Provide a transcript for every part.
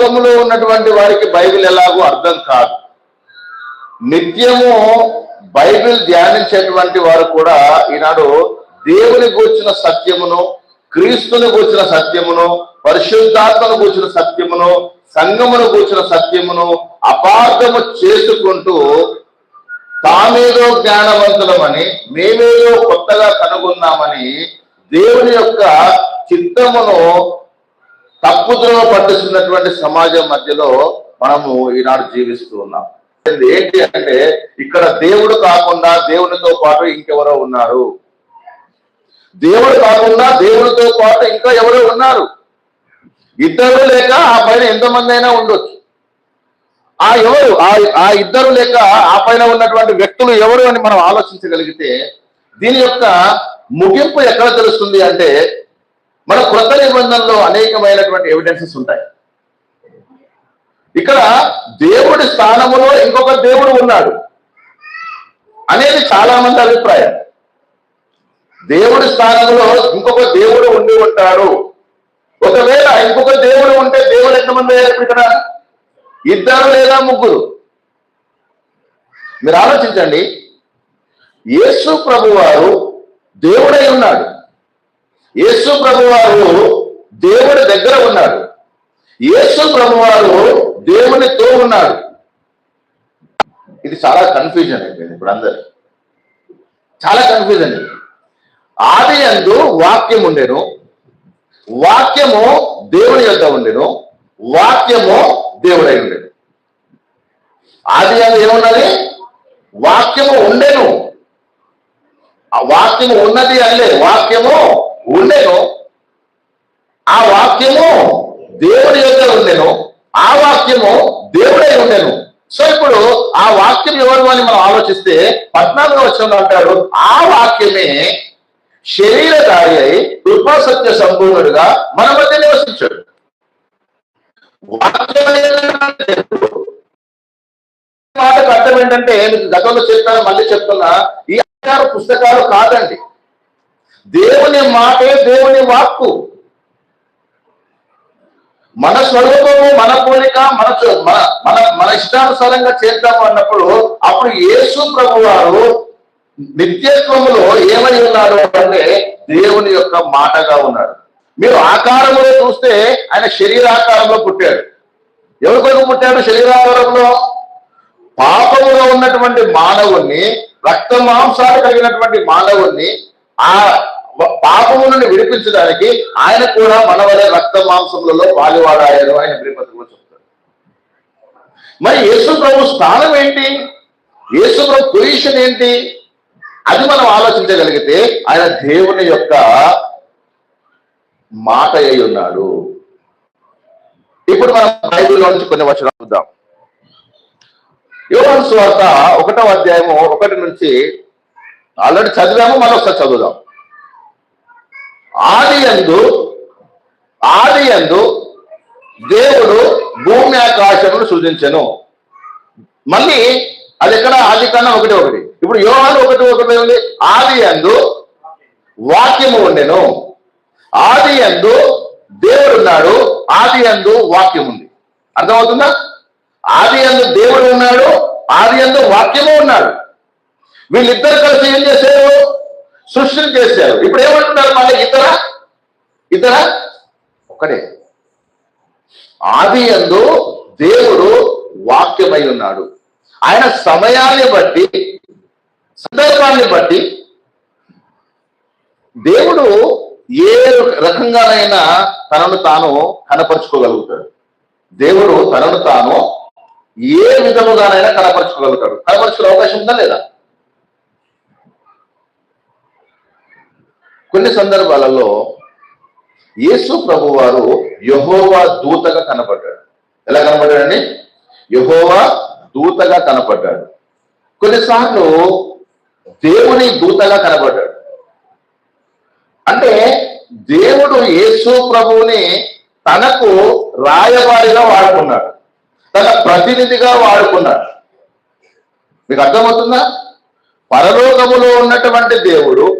లోకములో ఉన్నటువంటి వారికి బైబిల్ ఎలాగో అర్థం కాదు. నిత్యము బైబిల్ ధ్యానించేటువంటి వారు కూడా ఈనాడు దేవుని గూర్చిన సత్యమును క్రీస్తుని గూర్చిన సత్యమును పరిశుద్ధాత్మను గూర్చిన సత్యమును సంగమును గూర్చిన సత్యమును అపార్థము చేసుకుంటూ తామేదో జ్ఞానవంతులమని మేమేదో కొత్తగా కనుగొన్నామని దేవుని యొక్క చిత్తమును తప్పుదోవ పట్టిస్తున్నటువంటి సమాజం మధ్యలో మనము ఈనాడు జీవిస్తూ ఉన్నాం. ఏంటి అంటే ఇక్కడ దేవుడు కాకుండా దేవునితో పాటు ఇంకెవరో ఉన్నారు. దేవుడు కాకుండా దేవునితో పాటు ఇంకా ఎవరో ఉన్నారు. ఇద్దరు లేక ఆ పైన ఎంతమంది అయినా ఉండొచ్చు. ఆ ఎవరు? ఆ ఆ ఇద్దరు లేక ఆ పైన ఉన్నటువంటి వ్యక్తులు ఎవరు అని మనం ఆలోచించగలిగితే దీని యొక్క ముగింపు ఎక్కడ తెలుస్తుంది అంటే మన క్రొత్త నిబంధనలో అనేకమైనటువంటి ఎవిడెన్సెస్ ఉంటాయి. ఇక్కడ దేవుడి స్థానములో ఇంకొక దేవుడు ఉన్నాడు అనేది చాలా మంది అభిప్రాయం. దేవుడి స్థానంలో ఇంకొక దేవుడు ఉండి ఉంటాడు. ఒకవేళ ఇంకొక దేవుడు ఉంటే దేవుడు ఎంతమంది అయ్యారు ఇక్కడ? ఇద్దరు లేదా ముగ్గురు? మీరు ఆలోచించండి. యేసు ప్రభు వారు దేవుడై ఉన్నాడు. యేసు ప్రభువారు దేవుడి దగ్గర ఉన్నాడు యేసు ప్రభువారు దేవునితో ఉన్నాడు ఇది చాలా కన్ఫ్యూజన్ అయిపోయింది ఇప్పుడు అందరు. చాలా కన్ఫ్యూజన్ ఆది అందు వాక్యం ఉండేను. వాక్యము దేవుని యొక్క ఉండేను. వాక్యము దేవుడై ఉండేను. ఆది అందు ఏమున్నది? వాక్యము ఉండేను. ఆ వాక్యము ఉన్నది అనలే వాక్యము ఉండేను. ఆ వాక్యము దేవుడి యొక్క ఉండేను. ఆ వాక్యము దేవుడై ఉండేను. సో ఇప్పుడు ఆ వాక్యం ఎవరు అని మనం ఆలోచిస్తే పద్నాలుగు వచ్చిన అంటాడు ఆ వాక్యమే శరీరధారి అయి కృపాసత్య సంపూర్ణుడుగా మన మధ్య నివసించాడు. మాటకు అర్థం ఏంటంటే మీకు గతంలో చెప్పాను మళ్ళీ చెప్తున్నా ఈ అధికార పుస్తకాలు కాదండి. దేవుని మాటే దేవుని వాక్కు. మన స్వరూపము మన పోలిక మన మన మన ఇష్టానుసారంగా చేద్దాము అన్నప్పుడు అప్పుడు యేసు ప్రభు వారు నిత్యత్వములో ఏమై ఉన్నాడు అంటే దేవుని యొక్క మాటగా ఉన్నాడు. మీరు ఆకారంలో చూస్తే ఆయన శరీరాకారంలో పుట్టాడు. ఎవరి కొరకు పుట్టాడు శరీరాకారంలో? పాపములో ఉన్నటువంటి మానవుణ్ణి రక్త మాంసాలు కలిగినటువంటి మానవుణ్ణి ఆ వ- పాపము నుండి విడిపించడానికి ఆయన కూడా మన వలె రక్త మాంసములలో పాలువాడాయను ఆయన ప్రిపత్రికలో చెప్తాడు. మరి యేసు ప్రభు స్థానం ఏంటి? యేసు ప్రభు పొజిషన్ ఏంటి? అది మనం ఆలోచించగలిగితే ఆయన దేవుని యొక్క మాట అయి ఉన్నాడు. ఇప్పుడు మనం బైబిల్లో నుంచి కొన్ని వచనాలు చూద్దాం. యోహాను స్వార్త ఒకటో అధ్యాయము ఒకటి నుంచి ఆల్రెడీ చదివాము మరొకసారి చదువుదాం. ఆది ఎందు ఆది ఎందు దేవుడు భూమి ఆకాశమును సృజించను. మళ్ళీ అది ఎక్కడ? ఆది కన్నా ఒకటి ఒకటి. ఇప్పుడు యోహాను ఒకటి ఒకటి ఉంది. ఆది ఎందు వాక్యము ఉండెను. ఆది ఎందు దేవుడు ఉన్నాడు. ఆది ఎందు వాక్యం ఉంది. అర్థమవుతుందా? ఆది ఎందు దేవుడు ఉన్నాడు. ఆది ఎందు వాక్యము ఉన్నాడు. వీళ్ళిద్దరు కలిసి ఏం చేశారు? సృష్టిని చేశారు. ఇప్పుడు ఏమంటున్నారు మళ్ళీ ఇతర? ఇతర? ఒకడే ఆది యందు దేవుడు వాక్యమై ఉన్నాడు. ఆయన సమయాన్ని బట్టి సందర్భాన్ని బట్టి దేవుడు ఏ రకంగానైనా తనను తాను కనపరుచుకోగలుగుతాడు. దేవుడు తనను తాను ఏ విధముగానైనా కనపరుచుకోగలుగుతాడు. కనపరుచుకునే అవకాశం ఉందా లేదా? కొన్ని సందర్భాలలో యేసు ప్రభు వారు యహోవా దూతగా కనపడ్డాడు. ఎలా కనపడ్డాడండి? యహోవా దూతగా కనపడ్డాడు. కొన్నిసార్లు దేవుని దూతగా కనపడ్డాడు. అంటే దేవుడు యేసు ప్రభువుని తనకు రాయబారిగా వాడుకున్నాడు. తన ప్రతినిధిగా వాడుకున్నాడు. మీకు అర్థమవుతుందా? పరలోకములో ఉన్నటువంటి దేవుడు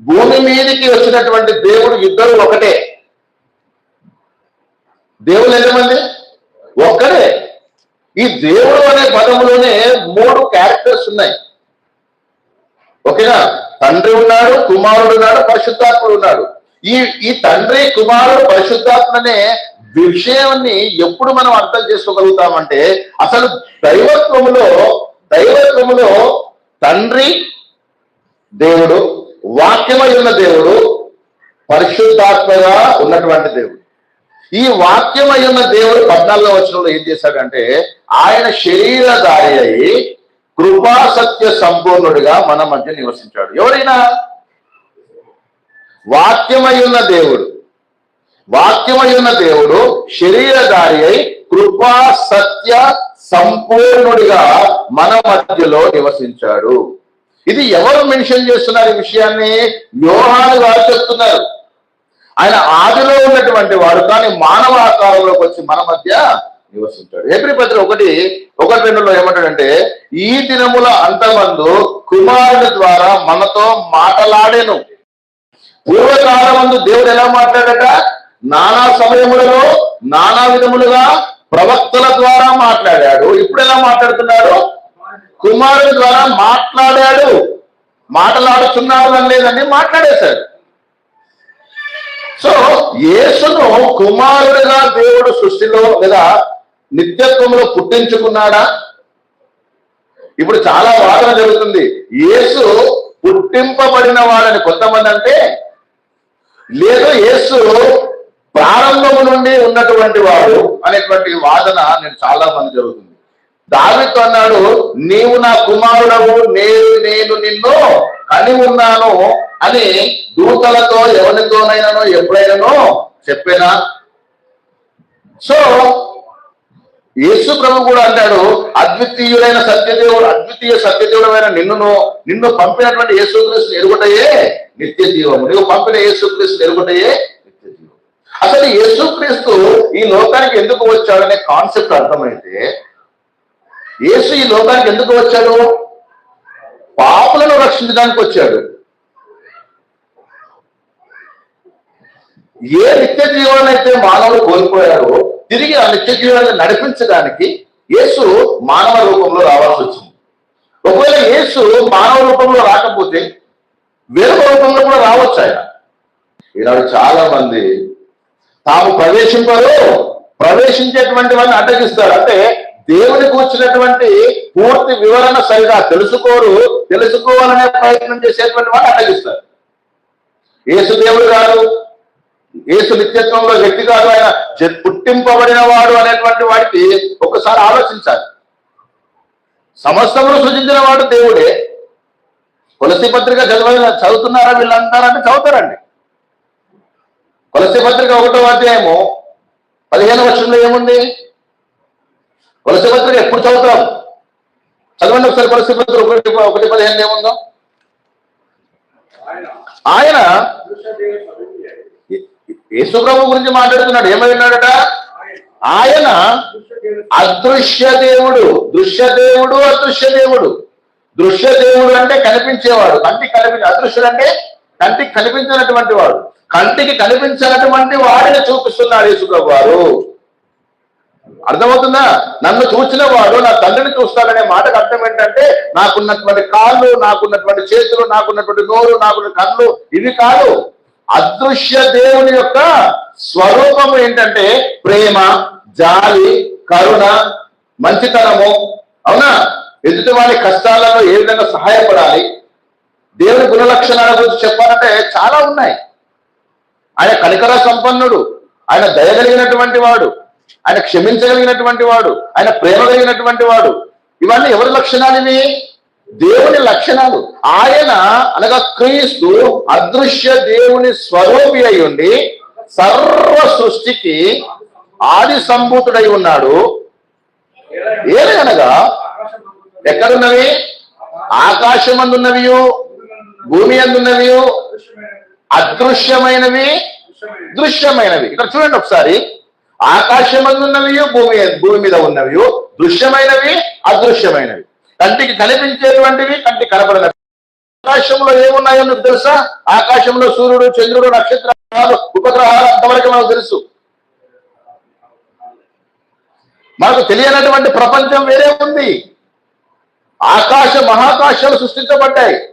భూమి మీదకి వచ్చినటువంటి దేవుడు ఇద్దరు ఒకటే. దేవుడు ఎంతమంది ఈ దేవుడు అనే పదంలోనే మూడు క్యారెక్టర్స్ ఉన్నాయి. ఓకేనా? తండ్రి ఉన్నాడు కుమారుడు ఉన్నాడు పరిశుద్ధాత్ముడు ఉన్నాడు. ఈ ఈ తండ్రి కుమారుడు పరిశుద్ధాత్మనే విషయాన్ని ఎప్పుడు మనం అర్థం చేసుకోగలుగుతామంటే అసలు దైవత్వములో దైవత్వములో తండ్రి దేవుడు వాక్యమై ఉన్న దేవుడు పరిశుద్ధాత్మగా ఉన్నటువంటి దేవుడు. ఈ వాక్యమై ఉన్న దేవుడు పద్నాలుగో వచనంలో ఏం చేశాడంటే ఆయన శరీరధారి అయి కృపాసత్య సంపూర్ణుడిగా మన మధ్య నివసించాడు. ఎవరైనా? వాక్యమై ఉన్న దేవుడు. వాక్యమై ఉన్న దేవుడు శరీరధారి అయి కృపా సత్య సంపూర్ణుడిగా మన మధ్యలో నివసించాడు. ఇది ఎవరు మెన్షన్ చేస్తున్నారు ఈ విషయాన్ని? వ్యూహాలు గారు చెప్తున్నారు. ఆయన ఆదిలో ఉన్నటువంటి వాడు కానీ మానవ ఆకారంలోకి వచ్చి మన మధ్య నివసించాడు. ఏప్రి పత్రిక ఒకటి ఒకటి రెండులో ఏమంటాడంటే ఈ దినముల అంతమందు కుమారుడు ద్వారా మనతో మాటలాడేను. పూర్వకాలమందు దేవుడు ఎలా మాట్లాడట? నానా సమయములలో నానా విధములుగా ప్రవక్తల ద్వారా మాట్లాడాడు. ఇప్పుడు ఎలా మాట్లాడుతున్నాడు? కుమారుడి ద్వారా మాట్లాడాడు. మాట్లాడుతున్నాడు అని లేదండి మాట్లాడేశాడు. సో యేసును కుమారుడిగా దేవుడు సృష్టిలో లేదా నిత్యత్వంలో పుట్టించుకున్నాడా? ఇప్పుడు చాలా వాదన జరుగుతుంది. యేసు పుట్టింపబడిన వాడని కొంతమంది అంటే లేదు యేసు ప్రారంభము నుండి ఉన్నటువంటి వాడు అనేటువంటి వాదన నేను చాలా మంది జరుగుతుంది. దావితో అన్నాడు నీవు నా కుమారుడవు నేను నేను నిన్ను కని ఉన్నాను అని దూతలతో ఎవరితోనైనానో ఎప్పుడైనానో చెప్పేనా? సో యేసు ప్రభు కూడా అంటాడు అద్వితీయుడైన సత్యదేవుడు అద్వితీయ సత్యదేవుడమైన నిన్నును నిన్ను పంపినటువంటి యేసుక్రీస్తు ఎరుగుటయే నిత్య జీవము నువ్వు పంపిన యేసుక్రీస్తు ఎరుగుటయే నిత్య జీవం అసలు యేసుక్రీస్తు ఈ లోకానికి ఎందుకు వచ్చాడనే కాన్సెప్ట్ అర్థమైతే యేసు ఈ లోకానికి ఎందుకు వచ్చాడు? పాపులను రక్షించడానికి వచ్చాడు. ఏ నిత్య జీవాన్ని అయితే మానవులు కోల్పోయారో తిరిగి ఆ నిత్య జీవాన్ని నడిపించడానికి యేసు మానవ రూపంలో రావాల్సి వచ్చింది. ఒకవేళ యేసు మానవ రూపంలో రాకపోతే వేరొక రూపంలో కూడా రావచ్చు ఆయన. ఈనాడు చాలా మంది తాము ప్రవేశింపరు ప్రవేశించేటువంటి వాళ్ళని అడ్డగిస్తారు. అంటే దేవుని కూర్చున్నటువంటి పూర్తి వివరణ సరిగా తెలుసుకోరు తెలుసుకోవాలనే ప్రయత్నం చేసేటువంటి వాడిని అడ్డగిస్తారు యేసు దేవుడు కాదు. యేసు నిత్యత్వంలో వ్యక్తి కాదు. ఆయన పుట్టింపబడిన వాడు అనేటువంటి వాడికి ఒకసారి ఆలోచించాలి. సమస్తమును సృజించిన వాడు దేవుడే. తులసి పత్రిక చదివిన చదువుతున్నారా వీళ్ళంటారంటే చదువుతారండి. తులసి పత్రిక ఒకటో అధ్యాయము పదిహేను వర్షంలో ఏముంది? తులసి పత్రిక ఎప్పుడు చదువుతాం చదవండి ఒకసారి తులసి పత్రిక ఒకటి ఒకటి పదిహేను ఏముందో? ఆయన యేసుప్రభు గురించి మాట్లాడుతున్నాడు. ఏమైనాడట ఆయన అదృశ్య దేవుడు దృశ్య దేవుడు అదృశ్య దేవుడు. దృశ్య దేవుడు అంటే కనిపించేవాడు. కంటికి కనిపించే అదృశ్యుడు అంటే కంటికి కనిపించినటువంటి వాడు. కంటికి కనిపించినటువంటి వాడిని చూపిస్తున్నాడు యేసుప్రభు వారు అర్థమవుతుందా? నన్ను చూసిన వాడు నా తండ్రిని చూస్తాడనే మాటకు అర్థం ఏంటంటే నాకున్నటువంటి కాళ్ళు నాకున్నటువంటి చేతులు నాకున్నటువంటి నోరు నాకున్న కళ్ళు ఇవి కాదు. అదృశ్య దేవుని యొక్క స్వరూపం ఏంటంటే ప్రేమ జాలి కరుణ మంచితనము. అవునా? ఎదుటి వారి కష్టాలలో ఏ విధంగా సహాయపడాలి? దేవుని గుణ లక్షణాల గురించి చెప్పాలంటే చాలా ఉన్నాయి. ఆయన కనికర సంపన్నుడు. ఆయన దయగలిగినటువంటి వాడు. ఆయన క్షమించగలిగినటువంటి వాడు ఆయన ప్రేమ కలిగినటువంటి వాడు. ఇవన్నీ ఎవరి లక్షణాలు ఇవి? దేవుని లక్షణాలు. ఆయన అనగా క్రీస్తు అదృశ్య దేవుని స్వరూపి అయి ఉండి సర్వ సృష్టికి ఆది సంభూతుడై ఉన్నాడు. ఏలగనగా ఎక్కడున్నవి? ఆకాశమందున్నవి భూమి అందున్నవి అదృశ్యమైనవి? దృశ్యమైనవి. ఇక్కడ చూడండి ఒకసారి. ఆకాశమందున్నవి భూమి భూమి మీద ఉన్నవి దృశ్యమైనవి అదృశ్యమైనవి. కంటికి కనిపించేటువంటివి కంటికి కనపడినవి. ఆకాశంలో ఏమున్నాయో మీకు తెలుసా? ఆకాశంలో సూర్యుడు చంద్రుడు నక్షత్రాలు ఉపగ్రహాలు అంతవరకు మనకు తెలుసు. మనకు తెలియనటువంటి ప్రపంచం వేరే ఉంది. ఆకాశ మహాకాశాలు సృష్టించబడ్డాయి.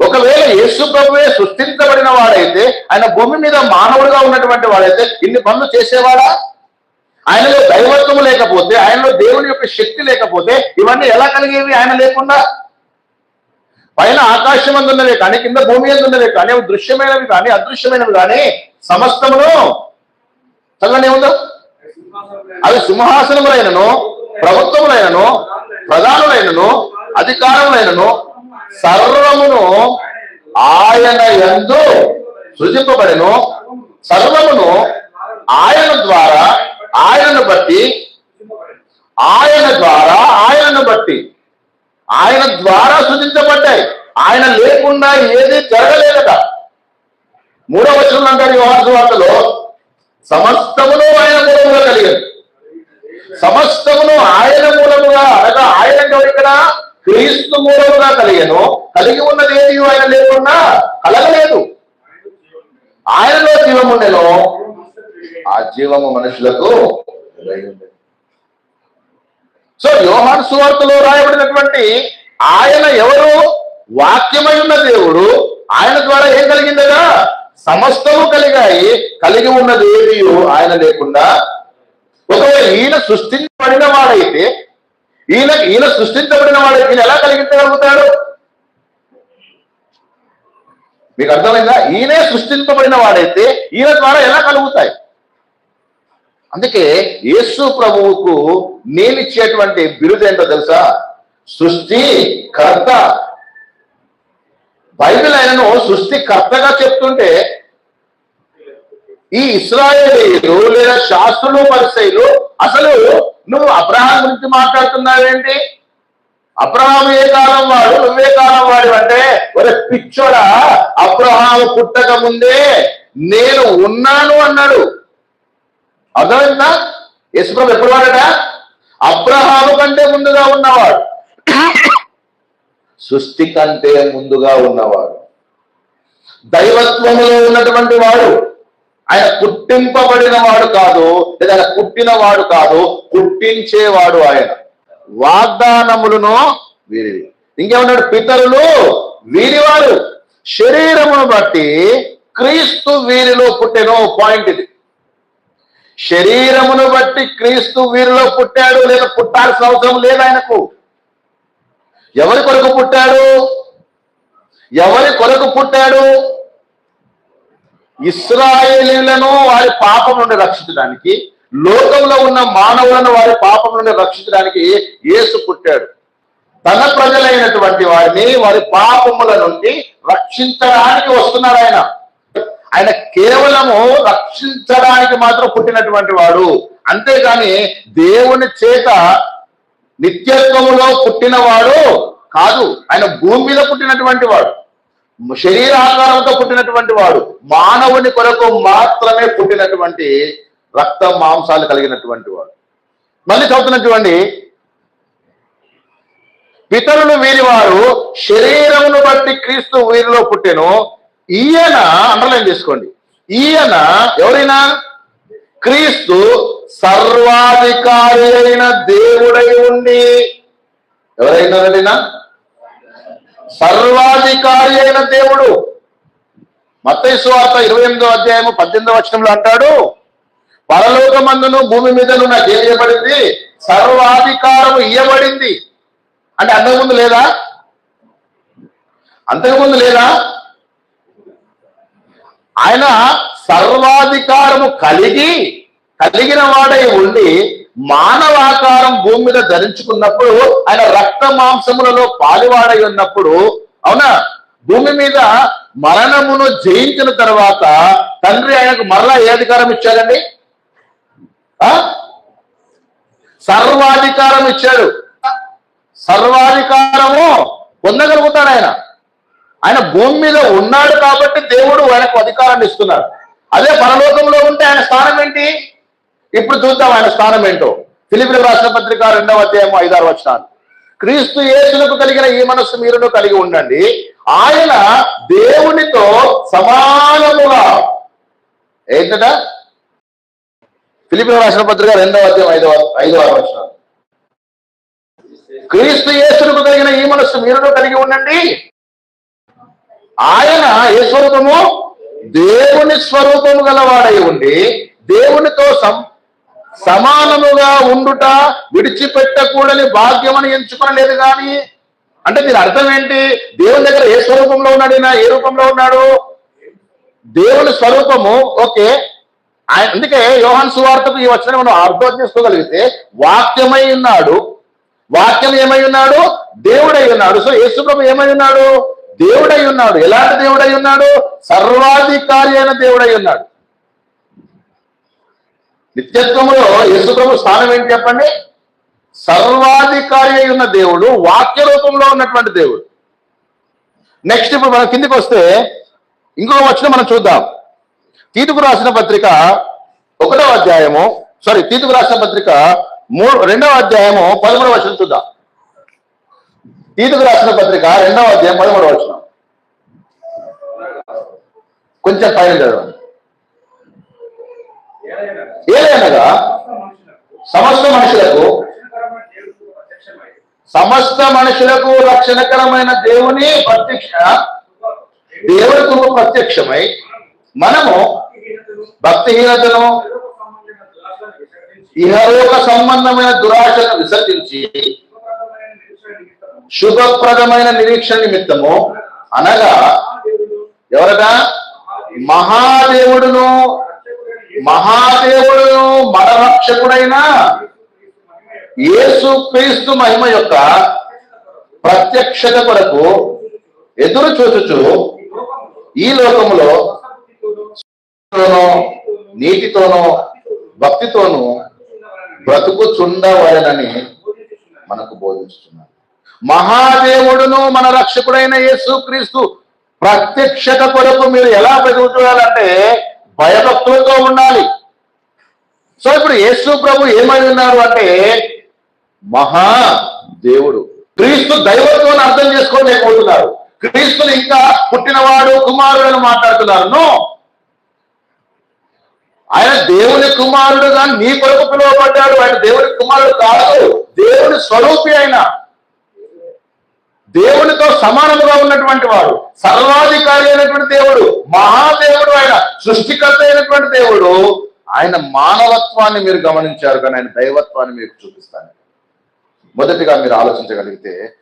ఒకవేళ యేసు ప్రభువే సృష్టించబడిన వాడైతే ఆయన భూమి మీద మానవుడిగా ఉన్నటువంటి వాడైతే ఇన్ని పనులు చేసేవాడా? ఆయనలో దైవత్వం లేకపోతే ఆయనలో దేవుని యొక్క శక్తి లేకపోతే ఇవన్నీ ఎలా కలిగేవి ఆయన లేకుండా? పైన ఆకాశం అందున్నవి కానీ కింద భూమి అందున్నవి కానీ అవి దృశ్యమైనవి కానీ అదృశ్యమైనవి కానీ సమస్తమును చల్లనే ఉందా అవి సింహాసనములైనను ప్రభుత్వములైనను ప్రధానులైనను అధికారములైనను సర్వమును ఆయన ఎందు సృజింపబడెను. సర్వమును ఆయన ద్వారా ఆయనను బట్టి ఆయన ద్వారా ఆయనను బట్టి ఆయన ద్వారా సృజించబడ్డాయి. ఆయన లేకుండా ఏది జరగలేదట. మూడవ వచనం అంటారు యోహాను వార్తలో సమస్తమును ఆయన మూలముగా కలిగింది సమస్తమును ఆయన మూలముగా అనగా ఆయన ఎవరు ఇక్కడ? క్రీస్తు మూలముగా కలిగను. కలిగి ఉన్నది ఏది? ఆయన లేకుండా కలగలేదు. ఆయనలో జీవముండెను ఆ జీవము మనుషులకు సో యోహాన్ సువార్తలో రాయబడినటువంటి ఆయన ఎవరు? వాక్యమై ఉన్న దేవుడు. ఆయన ద్వారా ఏం కలిగిందగా సమస్తము కలిగాయి. కలిగి ఉన్నది ఏది? ఆయన లేకుండా. ఒకవేళ ఈయన సృష్టించబడిన వాడైతే ఈయన ఈయన సృష్టించబడిన వాడు ఈయన ఎలా కలిగించగలుగుతాడు? మీకు అర్థమైందా? ఈయనే సృష్టించబడిన వాడైతే ఈయన ద్వారా ఎలా కలుగుతాయి? అందుకే యేసు ప్రభువుకు నేనిచ్చేటువంటి బిరుదు ఏంటో తెలుసా? సృష్టి కర్త. బైబిల్ ఆయనను సృష్టికర్తగా చెప్తుంటే ఈ ఇస్రాయేలీలు లేదా శాస్త్రులు పరిసైలు అసలు నువ్వు అబ్రహాం గురించి మాట్లాడుతున్నావేంటి అబ్రహాం ఏ కాలం వాడు? నువ్వే కాలం వాడు అంటే ఒరే పిచ్చోడా అబ్రహాం పుట్టక ముందే నేను ఉన్నాను అన్నాడు. అర్థమైందా? యశ్వ్రభు ఎప్పుడు వాడట? అబ్రహాము కంటే ముందుగా ఉన్నవాడు. సృష్టి కంటే ముందుగా ఉన్నవాడు. దైవత్వములో ఉన్నటువంటి వాడు. ఆయన పుట్టింపబడిన వాడు కాదు లేదా ఆయన పుట్టినవాడు కాదు పుట్టించేవాడు ఆయన. వాగ్దానములను వీరివి. ఇంకేమన్నాడు? పితరులు వీరివారు. శరీరమును బట్టి క్రీస్తు వీరిలో పుట్టెను. పాయింట్ ఇది. శరీరమును బట్టి క్రీస్తు వీరిలో పుట్టాడు. లేదా పుట్టాల్సిన అవసరం లేదు ఆయనకు. ఎవరి కొరకు పుట్టాడు? ఎవరి కొరకు పుట్టాడు? ఇస్రాయేలీలను వారి పాపం నుండి రక్షించడానికి లోకంలో ఉన్న మానవులను వారి పాపం నుండి రక్షించడానికి యేసు పుట్టాడు. తన ప్రజలైనటువంటి వారిని వారి పాపముల నుండి రక్షించడానికి వస్తున్నాడు ఆయన. ఆయన కేవలము రక్షించడానికి మాత్రం పుట్టినటువంటి వాడు. అంతేగాని దేవుని చేత నిత్యత్వములో పుట్టినవాడు కాదు. ఆయన భూమి మీద పుట్టినటువంటి వాడు. శరీరాకారంతో పుట్టినటువంటి వాడు. మానవుని కొరకు మాత్రమే పుట్టినటువంటి రక్త మాంసాలు కలిగినటువంటి వాడు. మళ్ళీ చదువుతున్నటువంటి పితరులు వీరి వారు శరీరమును బట్టి క్రీస్తు వీరిలో పుట్టెను. ఈయన అండర్లైన్ చేసుకోండి. ఈయన ఎవరైనా? క్రీస్తు సర్వాధికారి అయిన దేవుడై ఉండి. ఎవరైనా సర్వాధికారి అయిన దేవుడు. మత్తయి వార్త ఇరవై ఎనిమిదో అధ్యాయము పద్దెనిమిదో వచనంలో అంటాడు. పరలోకమందును భూమి మీదను నాకు ఏం చేయబడింది సర్వాధికారం ఇయ్యబడింది. అంటే అంతకుముందు లేదా? అంతకుముందు లేదా? ఆయన సర్వాధికారము కలిగి కలిగిన వాడై ఉండి మానవాకారం భూమి మీద ధరించుకున్నప్పుడు ఆయన రక్త మాంసములలో పాలివాడై ఉన్నప్పుడు అవునా? భూమి మీద మరణమును జయించిన తర్వాత తండ్రి ఆయనకు మరలా ఏ అధికారం ఇచ్చాడండి? సర్వాధికారం ఇచ్చాడు. సర్వాధికారము పొందగలుగుతాడు ఆయన. ఆయన భూమి మీద ఉన్నాడు కాబట్టి దేవుడు ఆయనకు అధికారాన్ని ఇస్తున్నాడు అదే పరలోకంలో ఉంటే ఆయన స్థానం ఏంటి? ఇప్పుడు చూద్దాం ఆయన స్థానం ఏంటో. ఫిలిపిన్ రాష్ట్ర పత్రిక రెండవ అధ్యాయం ఐదారు వచనాలు. క్రీస్తు యేసులకు కలిగిన ఈ మనస్సు మీరును కలిగి ఉండండి. ఆయన దేవునితో సమానముగా. ఏంటట? ఫిలిపిన రాసిన పత్రిక రెండవ అధ్యాయం ఐదవ ఐదవ వర్షం క్రీస్తు యేసులకు కలిగిన ఈ మనస్సు మీరులో కలిగి ఉండండి. ఆయన ఏ స్వరూపము దేవుని స్వరూపము గలవాడై ఉండి దేవునితో సం సమానముగా ఉండుట విడిచిపెట్టకూడని భాగ్యమని ఎంచుకోలేదు కానీ అంటే దీని అర్థం ఏంటి? దేవుని దగ్గర ఏ స్వరూపంలో ఉన్నాడు ఏ రూపంలో ఉన్నాడు? దేవుని స్వరూపము ఓకే ఆయన అందుకే యోహాన్ సువార్తకు ఈ వచ్చిన మనం అర్థం చేసుకోగలిగితే వాక్యమై ఉన్నాడు. వాక్యం ఏమై ఉన్నాడు? దేవుడై ఉన్నాడు. సో యేసుప్రభు ఏమై ఉన్నాడు? దేవుడై ఉన్నాడు. ఎలాంటి దేవుడై ఉన్నాడు? సర్వాధికారి అయిన దేవుడై ఉన్నాడు. నిత్యత్వంలో యేసుప్రభు స్థానం ఏంటి చెప్పండి? సర్వాధికారి అయి ఉన్న దేవుడు వాక్య రూపంలో ఉన్నటువంటి దేవుడు. నెక్స్ట్ ఇప్పుడు మనం కిందికి వస్తే ఇంకొక వచ్చిన మనం చూద్దాం. తీతుకు రాసిన పత్రిక ఒకటో అధ్యాయము సారీ తీతుకు రాసిన పత్రిక మూడు రెండవ అధ్యాయము పదమూడవ వచనం చూద్దాం. తీతుకు రాసిన పత్రిక రెండవ అధ్యాయం పదమూడవ వచనం. కొంచెం పైన చదవండి. ఏదైనగా సమస్త మనుషులకు సమస్త మనుషులకు రక్షణకరమైన దేవుని ప్రత్యక్ష దేవుని కృప ప్రత్యక్షమై మనము భక్తిహీనతను ఇహలోక సంబంధమైన దురాశను విసర్జించి శుభప్రదమైన నిరీక్షణ నిమిత్తము అనగా ఎవరట? మహాదేవుడును మహాదేవుడును మన రక్షకుడైన యేసు క్రీస్తు మహిమ యొక్క ప్రత్యక్షత కొరకు ఎదురు చూచుచు ఈ లోకములో తోనో నీతితోనో భక్తితోనూ బ్రతుకుచుండవలనని మనకు బోధిస్తున్నారు. మహాదేవుడును మన రక్షకుడైన యేసు క్రీస్తు ప్రత్యక్షత కొరకు మీరు ఎలా బ్రతుకుతుండాలంటే భయభక్తులతో ఉండాలి. సో ఇప్పుడు యేసు ప్రభు ఏమై ఉన్నారు అంటే మహా దేవుడు క్రీస్తు దైవత్వాన్ని అర్థం చేసుకోలేకపోతున్నారు. క్రీస్తుని ఇంకా పుట్టినవాడు కుమారుడు అని మాట్లాడుతున్నారు. ఆయన దేవుని కుమారుడుగా నీ కొరకు పిలువబడ్డాడు. ఆయన దేవుని కుమారుడు కాదు. దేవుని స్వరూపి ఆయన. దేవునితో సమానముగా ఉన్నటువంటి వాడు సర్వాధికారి అయినటువంటి దేవుడు మహాదేవుడు ఆయన సృష్టికర్త అయినటువంటి దేవుడు. ఆయన మానవత్వాన్ని మీరు గమనించారు కానీ ఆయన దైవత్వాన్ని మీకు చూపిస్తాను. మొదటిగా మీరు ఆలోచించగలిగితే